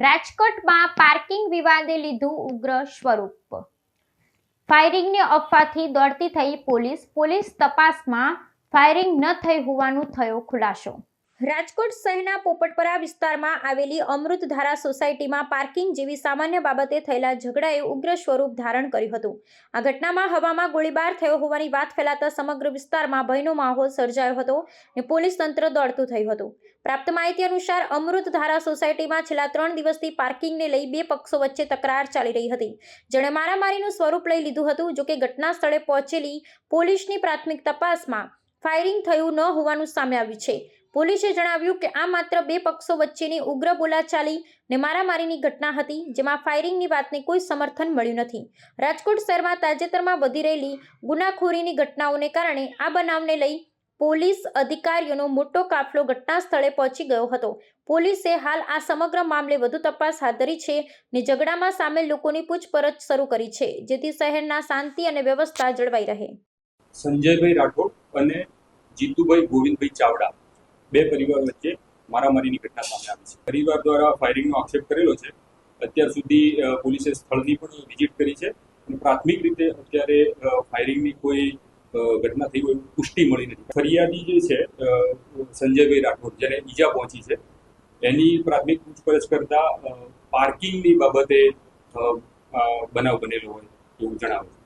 રાજકોટમાં પાર્કિંગ વિવાદે લીધું ઉગ્ર સ્વરૂપ. ફાયરિંગની અફવાથી દોડતી થઈ પોલીસ. પોલીસ તપાસમાં ફાયરિંગ ન થઈ હોવાનું થયો ખુલાસો. રાજકોટ શહેરના પોપટપરા વિસ્તારમાં આવેલી અમૃતધારા સોસાયટીમાં પાર્કિંગ જેવી સામાન્ય બાબતે થયેલા ઝઘડાએ ઉગ્ર સ્વરૂપ ધારણ કર્યું હતું. આ ઘટનામાં હવામાં ગોળીબાર થયો હોવાની વાત ફેલાતા સમગ્ર વિસ્તારમાં ભયનો માહોલ સર્જાયો હતો અને પોલીસ તંત્ર દોડતું થયું હતું. પ્રાપ્ત માહિતી અનુસાર અમૃતધારા સોસાયટીમાં છેલ્લા ત્રણ દિવસથી પાર્કિંગને લઈ બે પક્ષો વચ્ચે તકરાર ચાલી રહી હતી. જેણે મારામારીનું સ્વરૂપ લઈ લીધું હતું, જોકે ઘટના સ્થળે પહોંચેલી પોલીસની પ્રાથમિક તપાસમાં ફાયરિંગ થયું ન હોવાનું સામે આવ્યું છે. પોલીસે જણાવ્યું કે આ માત્ર બે પક્ષો વચ્ચેની ઉગ્ર બોલાચાલી ને મારામારીની ઘટના હતી, જેમાં ફાયરિંગની વાતને કોઈ સમર્થન મળ્યું નથી. રાજકોટ શહેરમાં તાજેતરમાં વધી રહેલી ગુનાખોરીની ઘટનાઓને કારણે આ બનાવને લઈ પોલીસ અધિકારીઓનો મોટો કાફલો ઘટના સ્થળે પહોંચી ગયો હતો. પોલીસે હાલ આ સમગ્ર મામલે વધુ તપાસ હાથ ધરી છે ને ઝઘડામાં સામેલ લોકોની પૂછપરછ શરૂ કરી છે, જેથી શહેરના શાંતિ અને વ્યવસ્થા જળવાઈ રહે. સંજયભાઈ રાઠોડ અને જીતુભાઈ ગોવિંદભાઈ ચાવડા બે પરિવાર વચ્ચે મારામારીની ઘટના સામે આવી છે. પરિવાર દ્વારા ફાયરિંગનો આક્ષેપ કરેલો છે. અત્યાર સુધી પોલીસે સ્થળની પણ વિઝિટ કરી છે અને પ્રાથમિક રીતે અત્યારે ફાયરિંગની કોઈ ઘટના થઈ હોય પુષ્ટિ મળી નથી. ફરિયાદી જે છે સંજયભાઈ રાઠોડ જેને ઈજા પહોંચી છે, એની પ્રાથમિક પૂછપરછ કરતા પાર્કિંગની બાબતે બનાવ બનેલો હોય એવું જણાવે છે.